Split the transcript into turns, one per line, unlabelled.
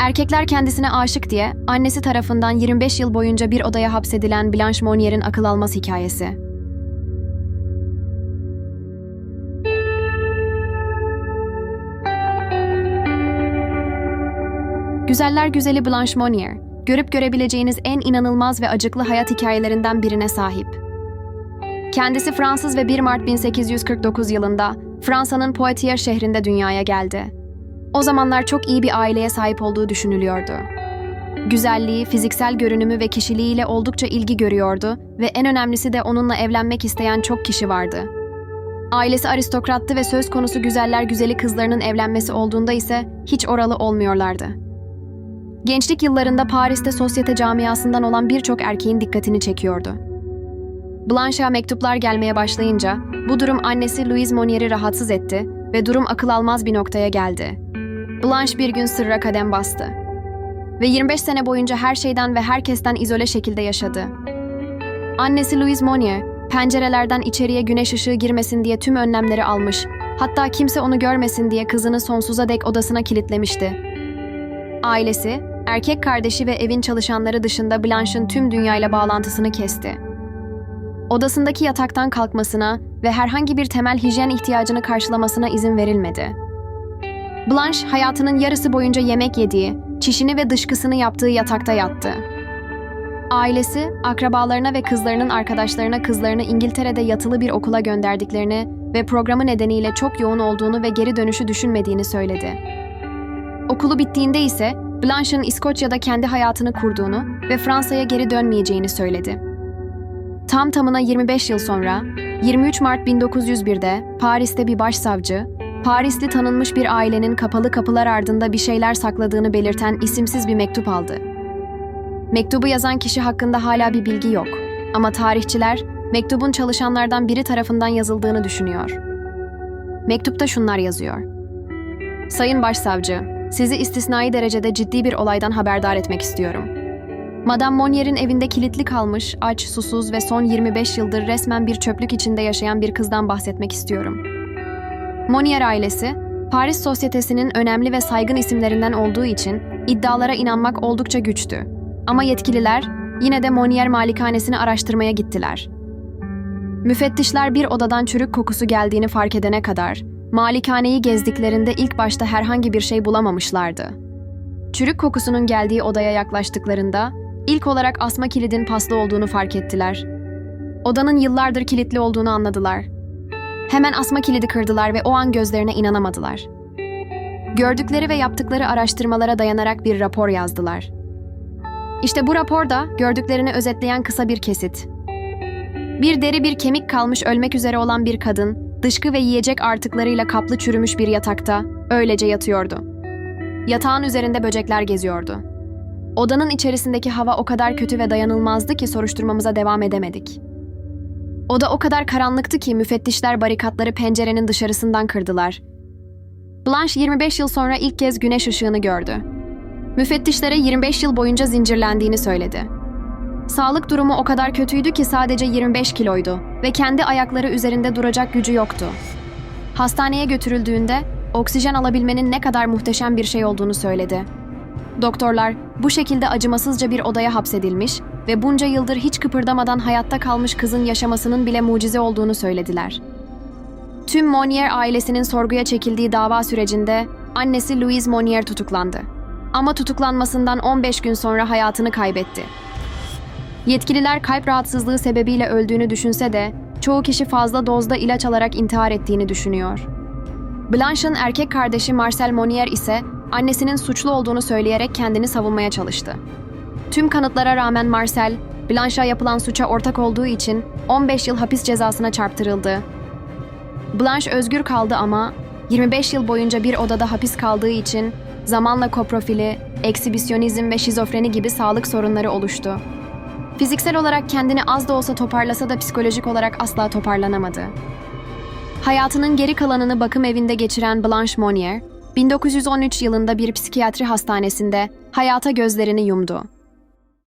Erkekler kendisine aşık diye annesi tarafından 25 yıl boyunca bir odaya hapsedilen Blanche Monnier'in akıl almaz hikayesi. Güzeller güzeli Blanche Monnier, görüp görebileceğiniz en inanılmaz ve acıklı hayat hikayelerinden birine sahip. Kendisi Fransız ve 1 Mart 1849 yılında Fransa'nın Poitiers şehrinde dünyaya geldi. O zamanlar çok iyi bir aileye sahip olduğu düşünülüyordu. Güzelliği, fiziksel görünümü ve kişiliğiyle oldukça ilgi görüyordu ve en önemlisi de onunla evlenmek isteyen çok kişi vardı. Ailesi aristokrattı ve söz konusu güzeller güzeli kızlarının evlenmesi olduğunda ise hiç oralı olmuyorlardı. Gençlik yıllarında Paris'te sosyete camiasından olan birçok erkeğin dikkatini çekiyordu. Blanche'a mektuplar gelmeye başlayınca bu durum annesi Louise Monnier'i rahatsız etti ve durum akıl almaz bir noktaya geldi. Blanche bir gün sırra kadem bastı. Ve 25 sene boyunca her şeyden ve herkesten izole şekilde yaşadı. Annesi Louise Monnier, pencerelerden içeriye güneş ışığı girmesin diye tüm önlemleri almış, hatta kimse onu görmesin diye kızını sonsuza dek odasına kilitlemişti. Ailesi, erkek kardeşi ve evin çalışanları dışında Blanche'ın tüm dünyayla bağlantısını kesti. Odasındaki yataktan kalkmasına ve herhangi bir temel hijyen ihtiyacını karşılamasına izin verilmedi. Blanche hayatının yarısı boyunca yemek yediği, çişini ve dışkısını yaptığı yatakta yattı. Ailesi, akrabalarına ve kızlarının arkadaşlarına kızlarını İngiltere'de yatılı bir okula gönderdiklerini ve programı nedeniyle çok yoğun olduğunu ve geri dönüşü düşünmediğini söyledi. Okulu bittiğinde ise Blanche'ın İskoçya'da kendi hayatını kurduğunu ve Fransa'ya geri dönmeyeceğini söyledi. Tam tamına 25 yıl sonra, 23 Mart 1901'de Paris'te bir başsavcı, Parisli tanınmış bir ailenin kapalı kapılar ardında bir şeyler sakladığını belirten isimsiz bir mektup aldı. Mektubu yazan kişi hakkında hala bir bilgi yok ama tarihçiler mektubun çalışanlardan biri tarafından yazıldığını düşünüyor. Mektupta şunlar yazıyor. Sayın Başsavcı, sizi istisnai derecede ciddi bir olaydan haberdar etmek istiyorum. Madame Monnier'in evinde kilitli kalmış, aç, susuz ve son 25 yıldır resmen bir çöplük içinde yaşayan bir kızdan bahsetmek istiyorum. Monnier ailesi, Paris sosyetesinin önemli ve saygın isimlerinden olduğu için iddialara inanmak oldukça güçtü. Ama yetkililer yine de Monnier malikanesini araştırmaya gittiler. Müfettişler bir odadan çürük kokusu geldiğini fark edene kadar malikaneyi gezdiklerinde ilk başta herhangi bir şey bulamamışlardı. Çürük kokusunun geldiği odaya yaklaştıklarında ilk olarak asma kilidin paslı olduğunu fark ettiler. Odanın yıllardır kilitli olduğunu anladılar. Hemen asma kilidi kırdılar ve o an gözlerine inanamadılar. Gördükleri ve yaptıkları araştırmalara dayanarak bir rapor yazdılar. İşte bu raporda gördüklerini özetleyen kısa bir kesit. Bir deri bir kemik kalmış ölmek üzere olan bir kadın, dışkı ve yiyecek artıklarıyla kaplı çürümüş bir yatakta öylece yatıyordu. Yatağın üzerinde böcekler geziyordu. Odanın içerisindeki hava o kadar kötü ve dayanılmazdı ki soruşturmamıza devam edemedik. Oda o kadar karanlıktı ki müfettişler barikatları pencerenin dışarısından kırdılar. Blanche 25 yıl sonra ilk kez güneş ışığını gördü. Müfettişlere 25 yıl boyunca zincirlendiğini söyledi. Sağlık durumu o kadar kötüydü ki sadece 25 kiloydu ve kendi ayakları üzerinde duracak gücü yoktu. Hastaneye götürüldüğünde oksijen alabilmenin ne kadar muhteşem bir şey olduğunu söyledi. Doktorlar bu şekilde acımasızca bir odaya hapsedilmiş ve bunca yıldır hiç kıpırdamadan hayatta kalmış kızın yaşamasının bile mucize olduğunu söylediler. Tüm Monnier ailesinin sorguya çekildiği dava sürecinde annesi Louise Monnier tutuklandı. Ama tutuklanmasından 15 gün sonra hayatını kaybetti. Yetkililer kalp rahatsızlığı sebebiyle öldüğünü düşünse de çoğu kişi fazla dozda ilaç alarak intihar ettiğini düşünüyor. Blanche'ın erkek kardeşi Marcel Monnier ise annesinin suçlu olduğunu söyleyerek kendini savunmaya çalıştı. Tüm kanıtlara rağmen Marcel, Blanche'a yapılan suça ortak olduğu için 15 yıl hapis cezasına çarptırıldı. Blanche özgür kaldı ama 25 yıl boyunca bir odada hapis kaldığı için zamanla koprofili, eksibisyonizm ve şizofreni gibi sağlık sorunları oluştu. Fiziksel olarak kendini az da olsa toparlasa da psikolojik olarak asla toparlanamadı. Hayatının geri kalanını bakım evinde geçiren Blanche Monnier, 1913 yılında bir psikiyatri hastanesinde hayata gözlerini yumdu.